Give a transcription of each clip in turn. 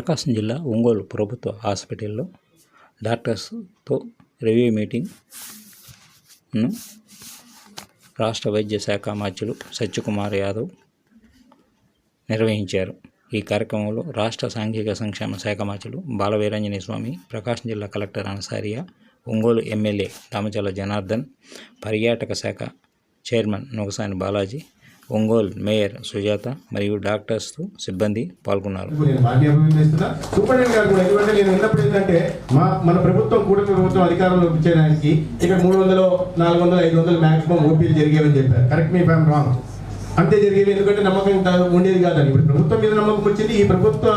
ప్రకాశం జిల్లా ఒంగోలు ప్రభుత్వ హాస్పిటల్లో డాక్టర్స్తో రివ్యూ మీటింగ్ను రాష్ట్ర వైద్య శాఖ మాత్యులు సత్యకుమార్ యాదవ్ నిర్వహించారు. ఈ కార్యక్రమంలో రాష్ట్ర సాంఘిక సంక్షేమ శాఖ మాత్యులు బాలవీరంజనేయ స్వామి ప్రకాశం జిల్లా కలెక్టర్ అనసారియా ఒంగోలు ఎమ్మెల్యే దామచల జనార్దన్ పర్యాటక శాఖ చైర్మన్ నొగసాని బాలాజీ ఒంగోలు మేయర్ సుజాత మరియు డాక్టర్స్ సిబ్బంది పాల్గొన్నారు. సూపరింటెండెంట్ గారు కూడా ఎందుకంటే నేను విన్నప్పుడు ఏంటంటే మా మన ప్రభుత్వం కూడా ప్రభుత్వం అధికారంలోకి వచ్చేయడానికి ఇక్కడ మూడు వందలు నాలుగు వందలు ఐదు వందలు మాక్సిమం ఓపీలు జరిగేవని చెప్పారు. కరెక్ట్ మీ ఫ్యామ్ రాంగ్ అంతే జరిగేవి ఎందుకంటే నమ్మకం ఉండేది కాదని ఇప్పుడు ప్రభుత్వం మీద నమ్మకం వచ్చింది. ఈ ప్రభుత్వ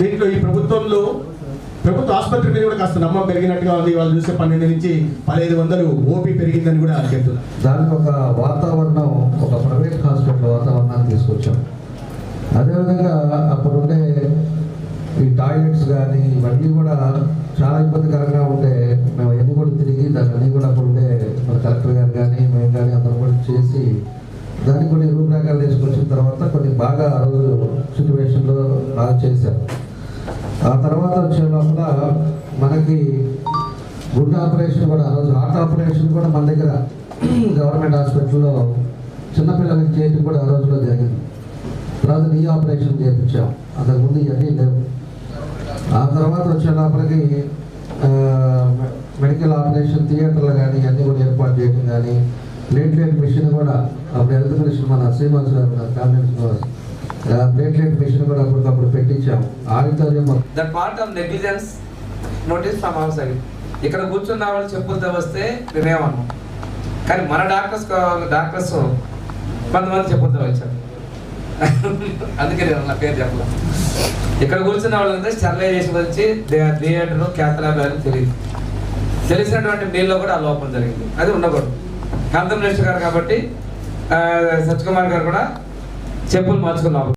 దీంట్లో ఈ ప్రభుత్వంలో ప్రభుత్వ ఆసుపత్రి మీద కూడా కాస్త నమ్మకం పెరిగినట్టుగా ఉంది. వాళ్ళు చూస్తే పన్నెండు నుంచి పదహైదు వందలు ఓపీ పెరిగిందని కూడా చెప్తున్నారు. దానికి ఒక వాతావరణం ఒక ప్రైవేట్ హాస్పిటల్ వాతావరణాన్ని తీసుకొచ్చాం. అదేవిధంగా అప్పుడుండే ఈ టాయిలెట్స్ కానీ ఇవన్నీ కూడా చాలా ఇబ్బందికరంగా ఉంటే మేము ఎన్ని కూడా తిరిగి దాన్ని కూడా అప్పుడుండే మన కలెక్టర్ గారు కానీ మేము కానీ అందరం కూడా చేసి దానికి కొన్ని రూపురేఖలు తీసుకొచ్చిన తర్వాత కొన్ని బాగా ఆ రోజు సిచ్యువేషన్లో బాగా చేశారు ఆ తర్వాత వచ్చే లోపల మనకి గుండె ఆపరేషన్ కూడా ఆ రోజు హార్ట్ ఆపరేషన్ కూడా మన దగ్గర గవర్నమెంట్ హాస్పిటల్లో చిన్నపిల్లలకి చేయటం కూడా ఆ రోజులో జరిగింది. తర్వాత నీ ఆపరేషన్ చేయించాం. అంతకుముందు ఇవన్నీ లేవు. ఆ తర్వాత వచ్చే లోపలికి మెడికల్ ఆపరేషన్ థియేటర్లు కానీ ఇవన్నీ కూడా ఏర్పాటు చేయడం కానీ ప్లేట్లెట్ మిషన్ కూడా అప్పుడు హెల్త్ మిషన్ మన శ్రీనివాస్ గారు ఫ్యామిలీ శ్రీనివాస్. ప్లేట్లెట్ మిషన్ కూడా అప్పటికప్పుడు పెట్టించాము auditorium that part of negligence notice from our side ఇక్కడ కూర్చున్న వాళ్ళు చెప్పులతో వస్తే మేమేమన్నాం కానీ మన డాక్టర్స్ డాక్టర్స్ కొంతమంది చెప్పులతో వచ్చారు. అందుకే నేను నా పేరు చెప్పలే. ఇక్కడ కూర్చున్న వాళ్ళంతా స్టెరిలైజేషన్ వచ్చి థియేటర్ క్యాథలాబ్ అని తెలియదు. తెలిసినటువంటి మీల్లో కూడా ఆ లోపం జరిగింది. అది ఉండకూడదు. హెల్త్ మినిస్టర్ గారు కాబట్టి సత్యకుమార్ గారు కూడా చెప్పులు మార్చుకున్నాం